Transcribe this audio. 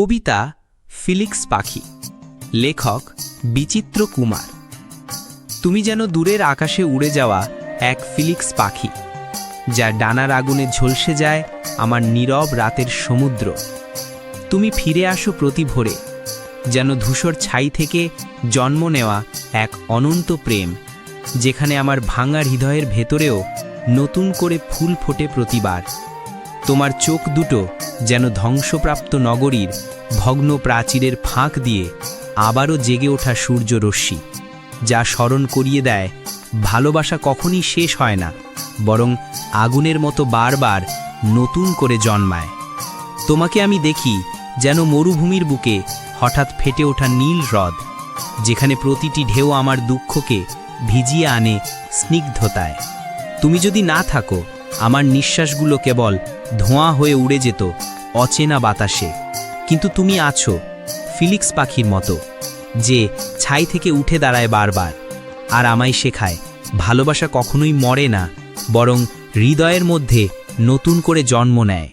কবিতা ফিলিক্স পাখি। লেখক বিচিত্র কুমার। তুমি যেন দূরের আকাশে উড়ে যাওয়া এক ফিলিক্স পাখি যা ডানার আগুনে ঝলসে যায় আমার নীরব রাতের সমুদ্র। তুমি ফিরে আসো প্রতি ভোরে, যেন ধূসর ছাই থেকে জন্ম নেওয়া এক অনন্ত প্রেম, যেখানে আমার ভাঙা হৃদয়ের ভেতরেও নতুন করে ফুল ফোটে প্রতিবার। তোমার চোখ দুটো যেন ধ্বংসপ্রাপ্ত নগরীর ভগ্ন প্রাচীরের ফাঁক দিয়ে আবারও জেগে ওঠা সূর্য রশ্মি, যা স্মরণ করিয়ে দেয়, ভালোবাসা কখনই শেষ হয় না, বরং আগুনের মতো বারবার নতুন করে জন্মায়। তোমাকে আমি দেখি যেন মরুভূমির বুকে হঠাৎ ফেটে ওঠা নীল হ্রদ, যেখানে প্রতিটি ঢেউ আমার দুঃখকে ভিজিয়ে আনে স্নিগ্ধতায়। তুমি যদি না থাকো, আমার নিঃশ্বাসগুলো কেবল ধোঁয়া হয়ে উড়ে যেত অচেনা বাতাসে। কিন্তু তুমি আছো, ফিলিক্স পাখির মতো, যে ছাই থেকে উঠে দাঁড়ায় বারবার, আর আমায় শেখায়, ভালোবাসা কখনোই মরে না, বরং হৃদয়ের মধ্যে নতুন করে জন্ম নেয়।